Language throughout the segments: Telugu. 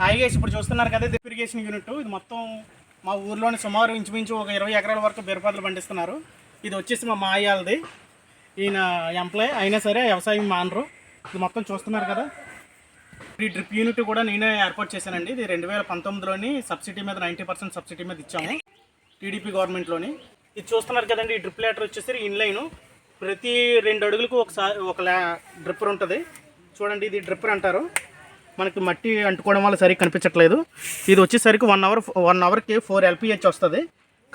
హాయిగా ఇప్పుడు చూస్తున్నారు కదా ఇది ఇరిగేషన్ యూనిట్ ఇది మొత్తం మా ఊర్లోని సుమారు ఇంచుమించు ఒక ఇరవై ఎకరాల వరకు బీరపాదులు పండిస్తున్నారు. ఇది వచ్చేసి మా మాయాలది. ఈయన ఎంప్లాయ్ అయినా సరే వ్యవసాయం మానరు. ఇది మొత్తం చూస్తున్నారు కదా. ఈ డ్రిప్ యూనిట్ కూడా నేనే ఏర్పాటు చేశానండి. ఇది రెండు వేల పంతొమ్మిదిలోని సబ్సిడీ మీద నైంటీ పర్సెంట్ సబ్సిడీ మీద ఇచ్చాము టీడీపీ గవర్నమెంట్లోని ఇది చూస్తున్నారు కదండి ఈ డ్రిప్ లేటర్ వచ్చేసి ఇన్లైన్ ప్రతి రెండు అడుగులకు ఒకసారి ఒక డ్రిప్పర్ ఉంటుంది. చూడండి ఇది డ్రిప్పర్ అంటారు. మనకి మట్టి అంటుకోవడం వల్ల సరిగ్గా కనిపించట్లేదు. ఇది వచ్చేసరికి వన్ అవర్ వన్ అవర్కి ఫోర్ ఎల్పిహెచ్ వస్తుంది.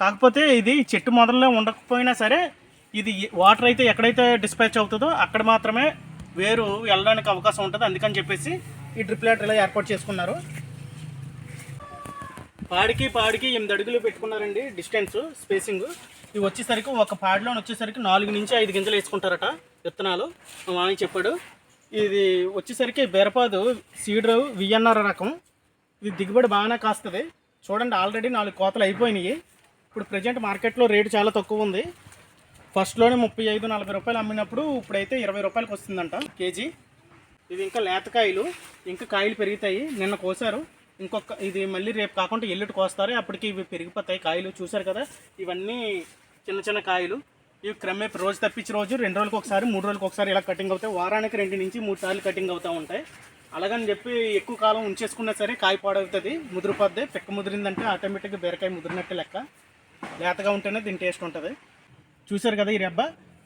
కాకపోతే ఇది చెట్టు మొదల్లో ఉండకపోయినా సరే ఇది వాటర్ అయితే ఎక్కడైతే డిస్పాచ్ అవుతుందో అక్కడ మాత్రమే వేరు వెళ్ళడానికి అవకాశం ఉంటుంది. అందుకని చెప్పేసి ఈ డ్రిప్లేటర్ ఇలా ఏర్పాటు చేసుకున్నారు. పాడికి పాడికి ఎనిమిది అడుగులు పెట్టుకున్నారండి డిస్టెన్స్ స్పేసింగ్ ఇవి వచ్చేసరికి ఒక పాడిలో వచ్చేసరికి నాలుగు నుంచి ఐదు గింజలు వేసుకుంటారట విత్తనాలు. మా మామయ్య చెప్పాడు. ఇది వచ్చేసరికి బెరపాదు సీడర్ విఎన్ఆర్ రకం. ఇది దిగుబడి బాగానే కాస్తుంది. చూడండి ఆల్రెడీ నాలుగు కోతలు అయిపోయినాయి. ఇప్పుడు ప్రజెంట్ మార్కెట్లో రేటు చాలా తక్కువ ఉంది. ఫస్ట్లోనే ముప్పై ఐదు నలభై రూపాయలు అమ్మినప్పుడు ఇప్పుడైతే ఇరవై రూపాయలకి వస్తుందంట కేజీ. ఇది ఇంకా లేతకాయలు ఇంకా కాయలు పెరుగుతాయి. నిన్న కోసారు. ఇంకొక ఇది మళ్ళీ రేపు కాకుండా ఎల్లుటి కోస్తారు. అప్పటికి ఇవి పెరిగిపోతాయి కాయలు చూసారు కదా? ఇవన్నీ చిన్న చిన్న కాయలు. ఇవి క్రమే రోజు తప్పించి రోజు రెండు రోజులకు ఒకసారి మూడు రోజులకు ఒకసారి ఇలా కటింగ్ అవుతాయి. వారానికి రెండు నుంచి మూడు సార్లు కటింగ్ అవుతూ ఉంటాయి. అలాగని చెప్పి ఎక్కువ కాలం ఉంచేసుకున్నా సరే కాయ పాడవుతుంది. ముదిరిపోద్ది పిక్క ముదిరిందంటే ఆటోమేటిక్గా బీరకాయ ముదిరినట్టు లెక్క. లేతగా ఉంటేనే దీని టేస్ట్ ఉంటుంది. చూశారు కదా ఈ రెబ్బ?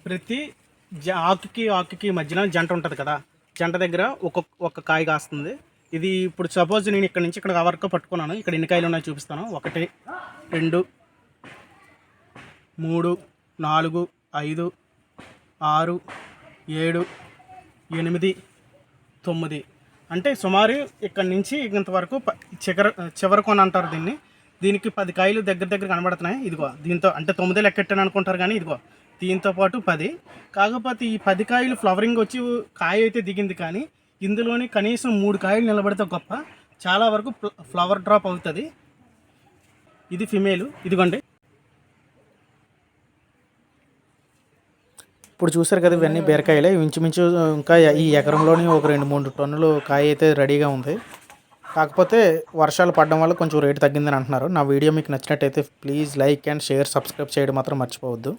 ప్రతి జ- ఆకుకి ఆకుకి మధ్యన జంట ఉంటుంది కదా. జంట దగ్గర ఒక్కొక్క ఒక్క కాయ కాస్తుంది. ఇది ఇప్పుడు సపోజ్ నేను ఇక్కడ నుంచి ఇక్కడ వరకు పట్టుకున్నాను. ఇక్కడ ఎన్ని కాయలు ఉన్నాయో చూపిస్తాను. ఒకటి రెండు మూడు నాలుగు ఐదు ఆరు ఏడు ఎనిమిది తొమ్మిది. అంటే సుమారు ఇక్కడ నుంచి ఇంతవరకు ప- చివర చివరకు అని అంటారు దీన్ని. దీనికి పది కాయలు దగ్గర దగ్గర కనబడుతున్నాయి. ఇదిగో దీంతో అంటే తొమ్మిది లెక్కెట్టాను అనుకుంటారు కానీ ఇదిగో దీంతో పాటు పది. కాకపోతే ఈ పది కాయలు ఫ్లవరింగ్ వచ్చి కాయ అయితే దిగింది కానీ ఇందులోని కనీసం మూడు కాయలు నిలబడితే గొప్ప. చాలా వరకు ఫ్లవర్ డ్రాప్ అవుతుంది. ఇది ఫిమేలు. ఇదిగోండి. ఇప్పుడు చూసారు కదా ఇవన్నీ బీరకాయలే. ఇంచుమించు ఇంకా ఈ ఎకరంలోని ఒక రెండు మూడు టన్నులు కాయ అయితే రెడీగా ఉంది. కాకపోతే వర్షాలు పడడం వల్ల కొంచెం రేటు తగ్గిందని అంటున్నారు. నా వీడియో మీకు నచ్చినట్టయితే please like and share subscribe చేయడం మాత్రం మర్చిపోవద్దు.